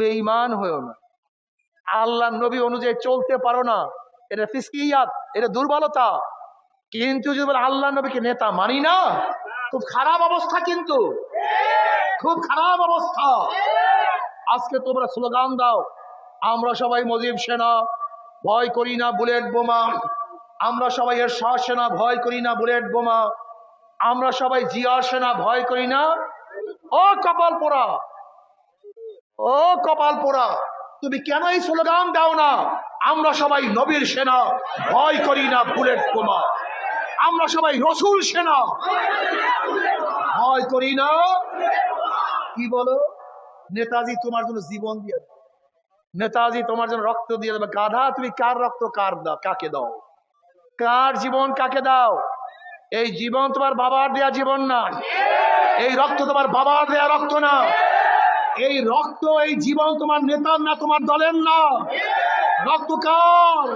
বেঈমান হয়েও না। আল্লাহ নবী অনুযায়ী চলতে পারো না। এটা ফিসকিয়াত, এটা দুর্বলতা। কিন্তু যদি আল্লাহ নবীকে নেতা মানি না, খুব খারাপ অবস্থা কিন্তু। খুব খারাপ অবস্থা। আজকে তোমরা স্লোগান দাও, আমরা সবাই মজিব সেনা, ভয় করি না বুলেট বোমা। আমরা সবাই এর সেনা, ভয় করি না বুলেট বোমা। আমরা সবাই জিয়া সেনা, ভয় করি না। ও কপাল পোড়া। ও কপাল পোড়া, তুমি কেন এই স্লোগান দাও না? আমরা সবাই নবীর সেনা, ভয় করি না বুলেট বোমা। আমরা সবাই রসুল সেনা। ভয় করি না। কি বলো? নেতাজি তোমার জন্য জীবন দিয়ে নেতাজি তোমার জন্য রক্ত দিয়ে দেবে। গাধা, তুমি কার রক্ত, কার দাও, কাকে দাও? কার জীবন কাকে দাও? এই জীবন তোমার বাবার দেয়া জীবন না। এই রক্ত তোমার বাবার দেয়া রক্ত না। এই রক্ত, এই জীবন তোমার নেতার না তোমার দলের না। রক্ত কার?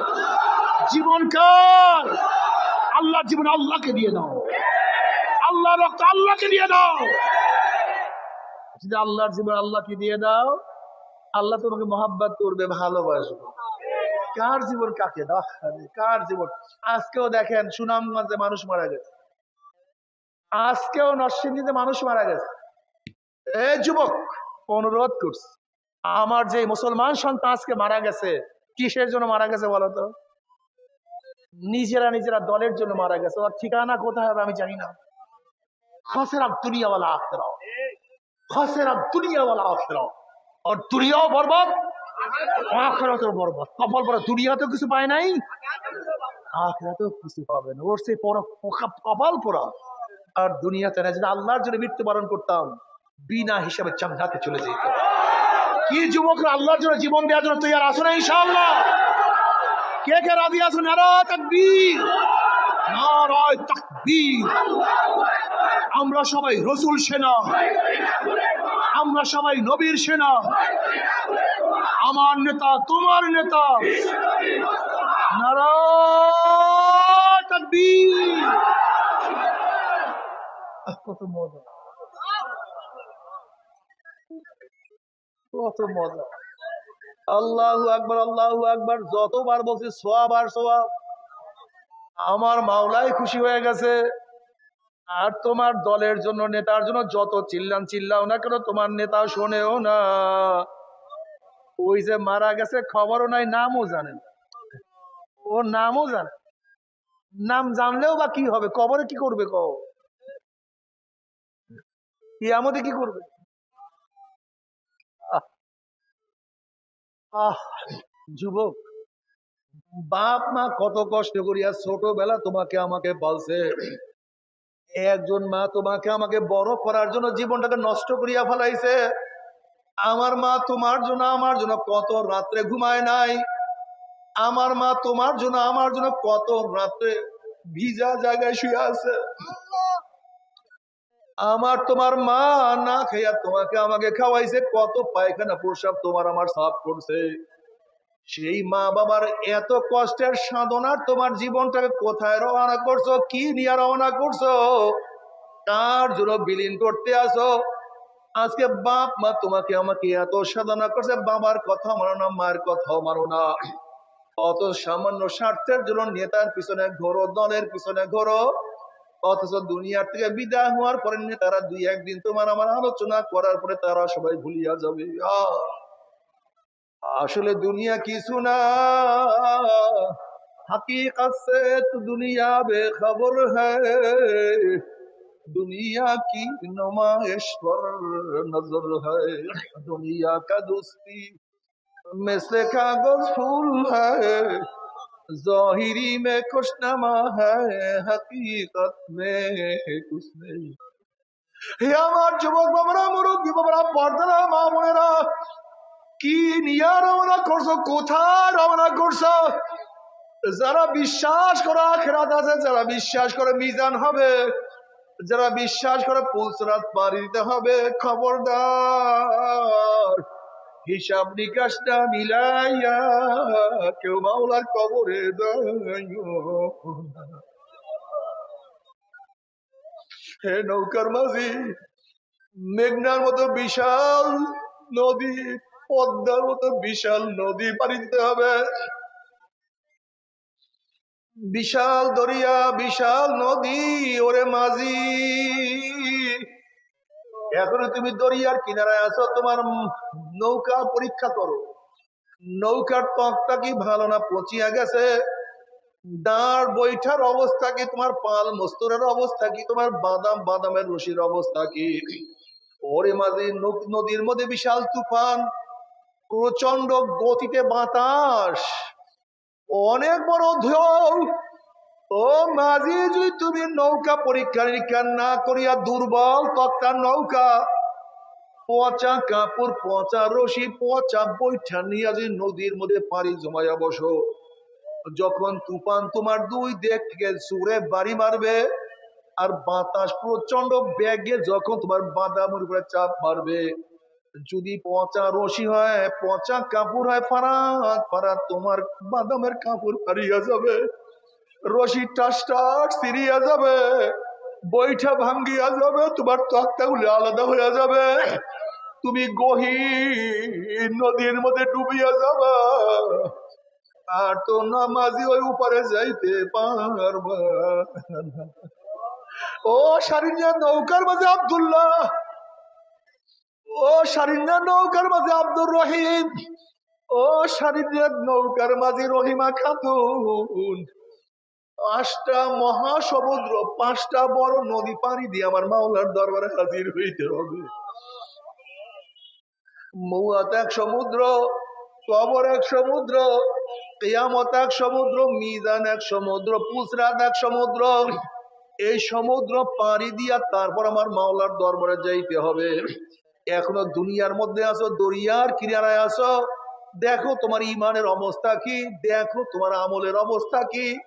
জীবন কার? আল্লাহ জীবন আল্লাহকে দিয়ে দাও। আল্লাহ রক্ত আল্লাহকে দিয়ে দাও। যদি আল্লাহর জীবন আল্লাহকে দিয়ে দাও, আল্লাহ তোমাকে মহাব্বত করবে, ভালোবাসবে। কার জীবন কাকে? দাও কার জীবন? আজকেও দেখেন, সুনামগঞ্জে মানুষ মারা গেছে। আজকেও নরসিংদীতে মানুষ মারা গেছে। এ যুবক অনুরোধ করছি। আমার যে মুসলমান সন্তান আজকে মারা গেছে, কিসের জন্য মারা গেছে বলতো নিজেরা নিজেরা দলের জন্য মারা গেছে। ওর ঠিকানা কোথায় হবে আমি জানি না। খসেরা দুনিয়াওয়ালা আখেরাও খসেরা দুনিয়াওয়ালা আখেরাও আর দুনিয়াও বরবাদ, আখেরাতেও বরবাদ। কপাল পরে দুনিয়াতেও কিছু পায় নাই, আখেরাতেও কিছু পাবে না। ওর সেই কপাল পোড়া আর দুনিয়াতে না যদি আল্লাহর জন্য মৃত্যুবরণ করতাম। বিনা হিসাবে জান্নাতে চলে যেত। কি যুবকরা আল্লাহর জন্য জীবন দেওয়ার জন্য তৈরি আসো না ইনশাআল্লাহ? কে কে রাজি নারায় তাকবীর। আমরা সবাই রসুল সেনা। আমরা সবাই নবীর সেনা। আমার নেতা, তোমার নেতা। নারায় কত মজা। কত মজা। আল্লাহ আকবার, আল্লাহু আকবার, যতবার বলছি সোয়াব আর সোয়াব আমার মাওলাই খুশি হয়ে গেছে। আর তোমার দলের জন্য, নেতার জন্য যত চিল্লান চিল্লাও না কেন, তোমার নেতা শোনেও না। ওই যে মারা গেছে, খবরও নাই, নামও জানেন ও নামও জানে নাম জানলেও বা কি হবে? কবরে কি করবে কও? কিয়ামতে কি করবে? যুবক, বাপ মা কত কষ্ট করিয়া ছোটবেলা তোমাকে আমাকে বলছে, একজন মা তোমাকে আমাকে বড় করার জন্য জীবনটাকে নষ্ট করিয়া ফেলাইছে। আমার মা তোমার জন্য, আমার জন্য কত রাত্রে ঘুমায় নাই। আমার মা তোমার জন্য, আমার জন্য কত রাত্রে ভিজা জায়গায় শুয়ে আছে। আমার তোমার মা না খাইয়া তোমাকে আমাকে খাওয়াইছে, কত পায়খানা প্রসাব তোমার আমার সাফ করছে। সেই মা বাবার এত কষ্টের সাধনার তোমার জীবনটাকে কোথায় রওনা করছ, কি নিয়ে রওনা করছ? তার জন্য বিলীন করতে আসো। আজকে বাপ মা তোমাকে আমাকে এত সাধনা করছে, বাবার কথা মানো না, মায়ের কথাও মানো না। অত সামান্য স্বার্থের জন্য নেতার পিছনে ঘোরো, দলের পিছনে ঘোরো। অথচ দুনিয়ার থেকে বিদায় হওয়ার পরে তারা দুই একদিন তোমার আমার আলোচনা করার পরে তারা সবাই ভুলিয়া যাবে। আসলে দুনিয়া কিছু না। হাকি সে তো দুনিয়া বেখবর দুনিয়া কি নমায়েশ্বর নজর দুনিয়া কা দোস্তি, মেসে কাগজ ফুল হ্যাঁ ظاہری میں خوشنما ہے, حقیقت میں کچھ نہیں۔ হে আমার যুবক বাবারা, মুরব্বী বাবারা, পর্দারা, মা বোনেরা, কি নিয়া রওনা করছ, কোথায় রওনা করছ? যারা বিশ্বাস করে আখেরাত আছে, যারা বিশ্বাস করে মিজান হবে, যারা বিশ্বাস করে পুলসরাত পাড়ি দিতে হবে, খবরদার। হিসাব নিকাশটা মিলাইয়া কেউ মাওলার কবরে হে নৌকার মাঝি, মেঘনার মতো বিশাল নদী, পদ্মার মতো বিশাল নদী পাড়ি দিতে হবে। বিশাল দরিয়া, বিশাল নদী, ওরে মাঝি। এখনও তুমি দরিয়ার কিনারায় আছো, তোমার নৌকা পরীক্ষা করো। নৌকার তকটা কি ভালো না পচিয়া গেছে? দাঁড় বৈঠার অবস্থা কি? তোমার পাল মস্তরের অবস্থা কি? তোমার বাদাম, বাদামের রশির অবস্থা কি? ওরে মাঝে নদীর মধ্যে বিশাল তুফান প্রচণ্ড গতিতে বাতাস, অনেক বড় ঢেউ। ও মাঝি যদি তুমি নৌকা পরীক্ষা নিরীক্ষা না করিয়া দুর্বল তক্তা নৌকা, পচা কাপড়, পচা রশি, পচা বৈঠা নিয়ে যদি নদীর মধ্যে পানি জমাইয়া বসো, যখন তুফান তোমার দুই দিক থেকে সুরে বাড়ি মারবে আর বাতাস প্রচণ্ড ব্যাগে যখন তোমার বাদামের উপরে চাপ মারবে। যদি পচা রশি হয়, পচা কাপড় হয়, ফারাত ফারাত তোমার বাদামের কাপড় হারিয়ে যাবে। রশি টাস টাস সিরিয়া যাবে, বৈঠা ভাঙ্গিয়া যাবে, তোমার তক্তাগুলো আলাদা হয়ে যাবে। তুমি গহীন নদীর মধ্যে ডুবিয়া যাবা, আর তো নামাজি ওই উপরে যাইতে পারবা ও সারিনা নৌকার মাঝে আব্দুল্লাহ, ও সারিনা নৌকার মাঝে আব্দুর রহিম, ও সারিনা নৌকার মাঝে রহিমা খাতুন। পাঁচটা মহাসমুদ্র, পাঁচটা বড় নদী পানি দিয়ে আমার মাওলার দরবারে হাজির হইতে হবে। মৌয়াত এক সমুদ্র, কবর এক সমুদ্র, কেয়ামত এক সমুদ্র, মিজান এক সমুদ্র পুসরাত এক সমুদ্র। এই সমুদ্র পাড়ি দিয়া তারপর আমার মাওলার দরবারে যাইতে হবে। এখনও দুনিয়ার মধ্যে আছো, দরিয়ার কিনারায় আছো। দেখো তোমার ইমানের অবস্থা কি, দেখো তোমার আমলের অবস্থা কি।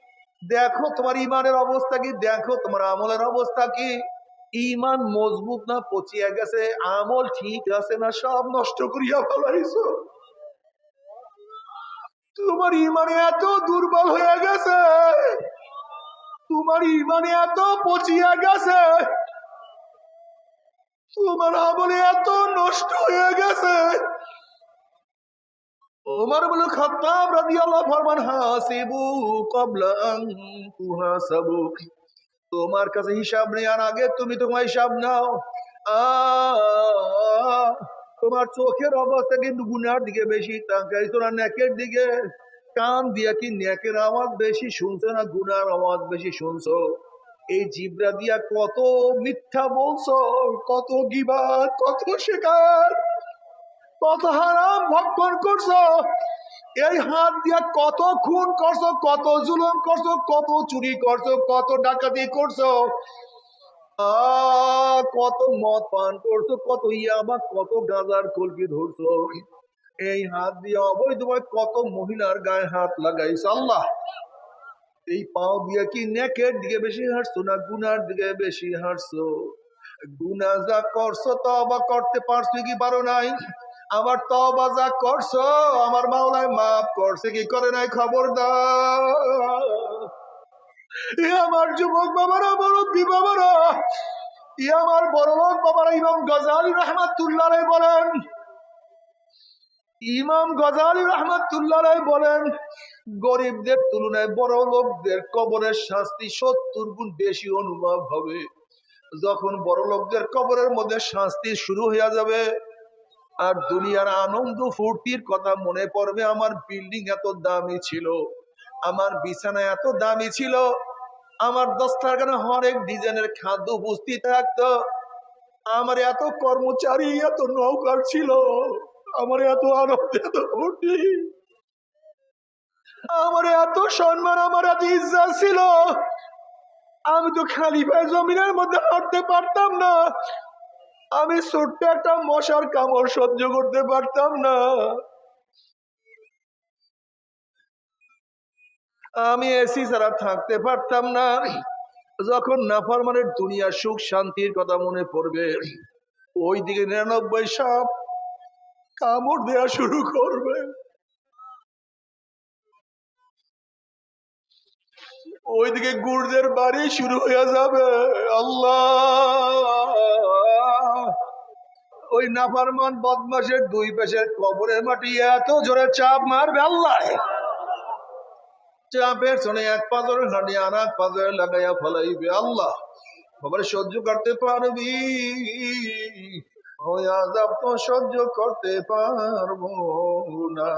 দেখো তোমার ইমানের অবস্থা কি? দেখো তোমার আমলের অবস্থা কি? ইমান মজবুত না পচিয়া গেছে, আমল ঠিক আছে না সব নষ্ট করিয়া ফেলাইছো। তোমার ইমানে এত দুর্বল হয়ে গেছে, তোমার ইমানে এত পচিয়া গেছে, তোমার আমলে এত নষ্ট হয়ে গেছে ওমর বলে তোমার কাছে হিসাব নেওয়ার আগে তুমি তোমার হিসাব নাও। তোমার চোখের অবস্থা কিন্তু গুনার দিকে বেশি তাকাইছো নেকের দিকে। কান দিয়া কি নেকের আওয়াজ বেশি শুনছো না গুনার আওয়াজ বেশি শুনছো? এই জিব্রা দিয়া কত মিথ্যা বলছো, কত গিবাদ, কত শেখার কত হারাম ভক্ষণ করছ? এই হাত দিয়া কত খুন করছ, কত জুলুম করছ, কত চুরি করছ, কত ডাকাতি করছ? কত মদ পান করছ, কত ইয়াবা, কত গাঁজার কলকি ধরছো? এই হাত দিয়ে অবৈধভাবে কত মহিলার গায়ে হাত লাগাইছো আল্লাহ। এই পাও দিয়ে কি নেকের দিকে বেশি হাঁটছো না গুনার দিকে বেশি হাঁটছো? গুনা যা করছ তবা করতে পারছ কি পারো নাই? আবার তবা যা করছ, আমার মাওলায় মাফ করছে, কি করে নাই খবর আমার যুবক বাবারা, মুরব্বী বাবারা ই আমার বড় লোক বাবারা, ইমাম গজালি রহমাতুল্লাহ বলেন। ইমাম গজালি রহমাতুল্লাহ বলেন, গরিবদের তুলনায় বড় লোকদের কবরের শাস্তি সত্তর গুণ বেশি অনুভব হবে। যখন বড় লোকদের কবরের মধ্যে শাস্তি শুরু হয়ে যাবে আর দুনিয়ার আনন্দ ফুর্তির কথা মনে পড়বে আমার বিল্ডিং এত দামি ছিল, আমার বিছানা এত দামি ছিল, আমার দস্তারখানে হরেক ডিজাইনের খাদ্য উপস্থিত থাকতো, আমার এত কর্মচারী, এত নৌকার ছিল, আমার এত আনন্দ, এত ফুর্তি। আমার এত সম্মান, আমার এত ইজ্জা ছিল। আমি তো খালি পায়ে জমিনের মধ্যে হাঁটতে পারতাম না। আমি ছোট্ট একটা মশার কামড় সহ্য করতে পারতাম না। আমি এসি ছাড়া থাকতে পারতাম না। যখন নাফরমানের দুনিয়ার সুখ শান্তির কথা মনে পড়বে ওই দিকে নিরানব্বই সাপ কামড় দেওয়া শুরু করবে। ওইদিকে গুর্জের বাড়ি শুরু হয়ে যাবে। আল্লাহ! ওই নাফারমান বদমাসের দুই পেশের কবরের মাটি এত জোরে চাপ মারবে আল্লাহ। চাপের শোনে এক পাথর হাঁটি আর এক পাথরে লাগাইয়া ফলাইবে আল্লাহ। খবর সহ্য করতে পারবি, ওই তো সহ্য করতে পারব না।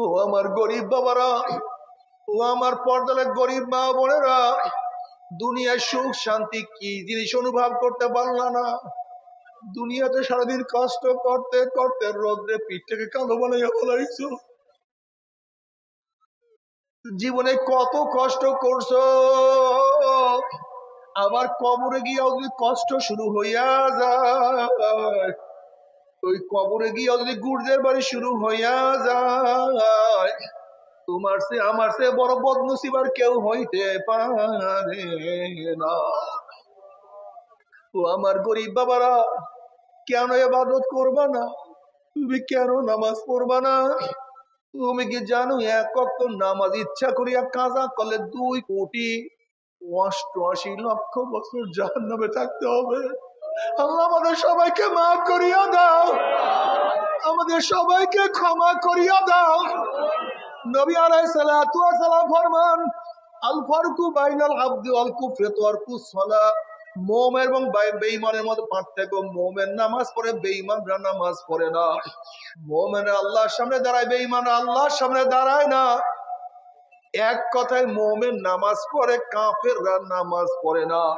ও আমার গরিব বাবারা, ও আমার পর্দালের গরিব মা বোনেরা দুনিয়ার সুখ, শান্তি কি জিনিস অনুভব করতে পারলা না। দুনিয়াতে সারাদিন কষ্ট করতে করতে রোদ্রে পিঠ থেকে কালো বানাইয়া বলাইছো জীবনে কত কষ্ট করছ। আবার কবরে গিয়েও যদি কষ্ট শুরু হইয়া যায়, ওই কবরে গিয়ে যদি গুর্জের বাড়ি শুরু হইয়া যায় তোমার সে আমার সে বড় বদনসিবার কেউ হইতে পারে না। ও আমার গরিব বাবারা, কেন এবাদত করবা না? তুমি কেন নামাজ পড়বা না? তুমি কি জানো, এক নামাজ ইচ্ছা করিয়া কাজা করলে দুই কোটি অষ্টআশি লক্ষ বছর জাহান্নামে থাকতে হবে। আল্লাহ আমাদের সবাইকে মাফ করিয়া দাও। আমাদের সবাইকে ক্ষমা করিয়া দাও। নবী ওয়াস সালাম ফরমান, আল ফারকু বাইনাল আবদি ওয়াল কুফরি তারকু সালাহ মোম এবং মধ্যে পার্থক্য, মোমের নামাজ পড়ে নামাজ পড়ে না। আল্লাহর সামনে দাঁড়ায় আল্লাহর সামনে দাঁড়ায় না। এক কথায় মোমেন নামাজ পড়ে, কাফেররা নামাজ পড়ে না।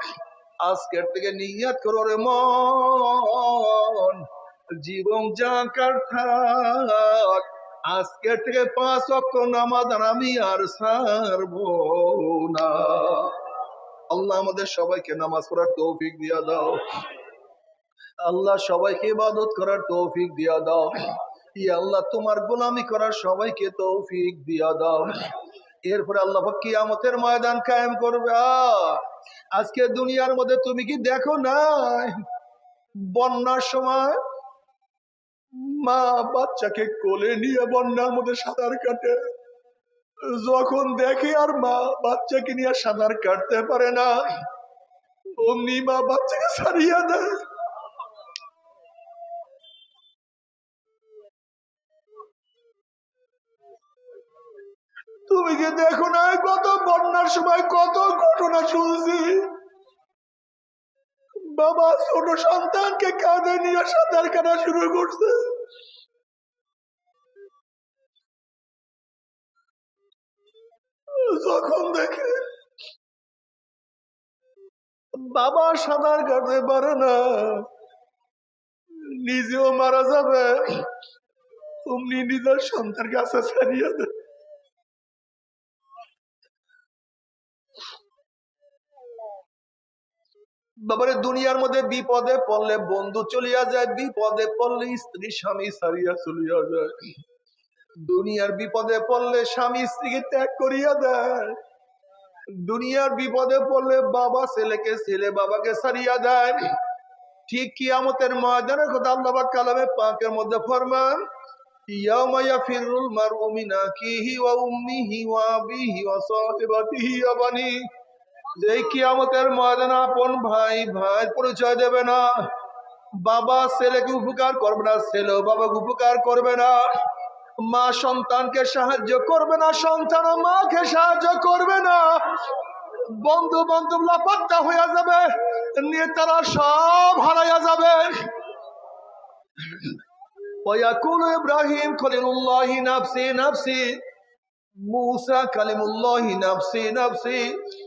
আজকের থেকে নিয়াত করো রে মন। জীবন জাকার থাক আজকের থেকে পাঁচ অক্ষ নামাজ আমি আর সারবো না। আল্লাহ আমাদের সবাইকে নামাজ পড়ার তৌফিক দিয়া দাও। আল্লাহ সবাইকে ইবাদত করার তৌফিক দিয়া দাও। ই আল্লাহ, তোমার গোলামি করার সবাইকে তৌফিক দিয়া দাও। এরপরে আল্লাহ কিয়ামতের ময়দান কায়েম করবে। আজকে দুনিয়ার মধ্যে তুমি কি দেখো না বন্যার সময় মা বাচ্চাকে কোলে নিয়ে বন্যার মধ্যে সাঁতার কাটে। যখন দেখে আর মা বাচ্চাকে নিয়ে সাঁতার কাটতে পারে না, অমনি মা বাচ্চাকে ছাড়িয়ে দেয়। তুমি কি দেখো না কত বন্যার সময় কত ঘটনা শুনছি? বাবা ছোট সন্তানকে কাঁধে নিয়ে সাঁতার কাটা শুরু করছে। যখন দেখে বাবা সাঁতার কাটতে পারে না, নিজেও মারা যাবে। অমনি নিজের সন্তান কাছে ছাড়িয়ে দেয়। বাবারে দুনিয়ার মধ্যে বিপদে পড়লে বন্ধু চলিয়া যায়, বিপদে পড়লে স্ত্রী, স্বামী ছাড়িয়া চলিয়া যায়। দুনিয়ার বিপদে পড়লে স্বামী, স্ত্রীকে ত্যাগ করিয়া দেয়। দুনিয়ার বিপদে পড়লে বাবা ছেলেকে, ছেলে বাবাকে ছাড়িয়া দেয়। ঠিক কিয়ামতের ময়দানের কথা আল্লাহ কালামে পাকের মধ্যে ফরমান, ইয়াউমা ইয়াফিরুল মারউ মিন আখিহি ওয়া উম্মিহি ওয়া আবিহি ওয়া সাহিবাতিহি ওয়া বানি যেই কিয়ামতের ময়দানে আপন ভাই ভাই পরিচয় দেবে না বাবা ছেলেকে উপকার করবে না ছেলেও বাবাকে উপকার করবে না মা সন্তানকে সাহায্য করবে না সন্তান মাকে সাহায্য করবে না বন্ধু বান্ধব লাপাত্তা হইয়া যাবে নেতারা সব হারাইয়া যাবে ويقول إبراهيم خليل الله نفسي نفسي موسى كلم الله نفسي نفسي ঈসা রুহুল্লাহি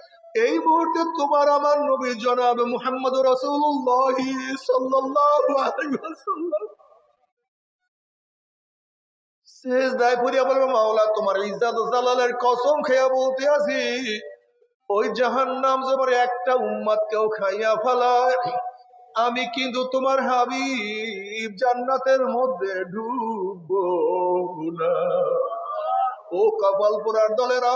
এই মুহূর্তে তোমার আমার নবী জনাব মুহাম্মদ রসুল্লাহ মাওলা, তোমার জালালের কসম খেয়া বলতে ওই একটা উম্মাদ কেউ খাইয়া ফেলায়। আমি কিন্তু তোমার হাবিব, জান্নাতের মধ্যে ঢুকবো না। ও কপাল পোড়ার দলেরা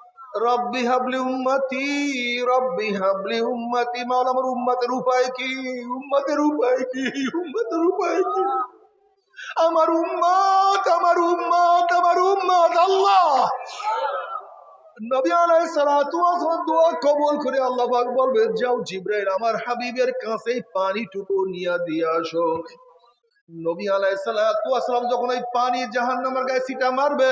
রব্বি হাবলি উম্মতি, রব্বি হাবলি উম্মতি, মাওলা আমার উম্মতের উপায় কি? উম্মতের উপায় কি? উম্মতের উপায় কি? আমার উম্মত আমার উম্মত আমার উম্মত, আল্লাহ! নবী দোয়া কবুল করে আল্লাহ পাক বলবে যাও জিবরাইল, আমার হাবিবের কাছে পানিটুকু নিয়ে দিয়ে আসো। নবী আলাইহিস সালাতু যখন এই পানি জাহান্নামের গায়ে সিটা মারবে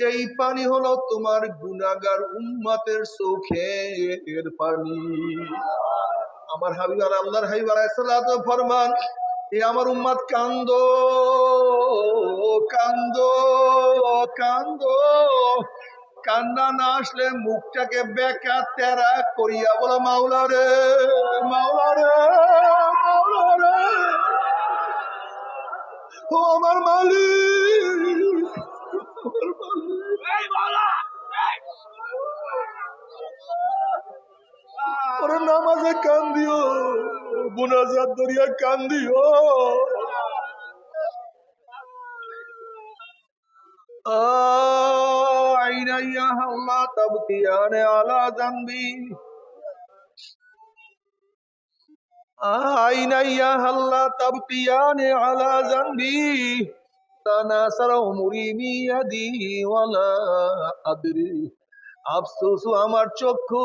এই পানি হলো তোমার গুনাগার উম্মাতের চোখের পানি। আমার হাবিব আর আল্লাহর হাবিব আলাইহিস ফরমান, এ আমার উম্মাত কান্দ কান্দ কান্দ। কান্না না আসলে মুখটাকে বেকা তেরা করিয়া বলো, মাওলা রে মাওলা রে মাওলা রে। ও আমার আমার মালিক ওরে নামাজে কান দিও বুনাজাত দরিয়া কান দিও আল্লাহ তাবকিয়ানে আলা জানবি। আইনা ইয়া আল্লাহ তাবকিয়ানে আলা জানবি। তানাসার আফসোস আমার চক্ষু।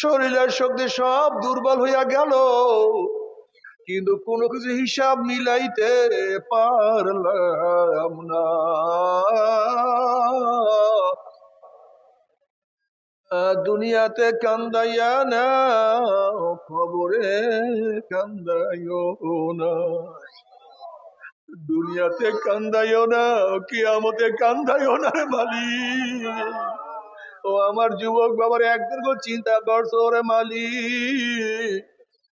শরীরের শক্তি সব দুর্বল হইয়া গেল। কিন্তু কোনো কিছু হিসাব মিলাইতে পারলাম না। দুনিয়াতে কান্দাইয়া না খবরে কান্দাইও না। দুনিয়াতে কান্দাইও না কি কিয়ামতে কান্দাইও না মালিক। ও আমার যুবক বাবার একদিন করে চিন্তা করছ রে মালিক,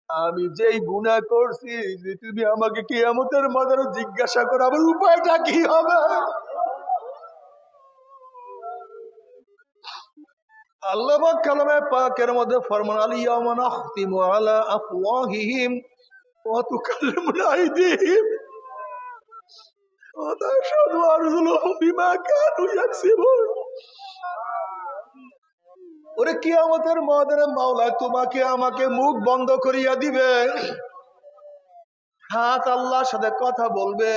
আমি যেই গুনাহ করছি, তুমি আমাকে কিয়ামতের মাদারে জিজ্ঞাসা করো, আমার উপায়টা কি হবে? আল্লাহ কালামে পাকের মধ্যে ফরমান আলিয়ামা নাখতিমু আলা আফওয়াহিহিম ওয়া তুকাল্লিমুনা আইদিহিম ওয়া তাশহাদু আরজুলুহুম বিমা কানু ইয়াকসিবুন। ওরে কি আমাদের ময়দানে মাওলা তোমাকে আমাকে মুখ বন্ধ করিয়া দিবে। হাত আল্লাহর সাথে কথা বলবে।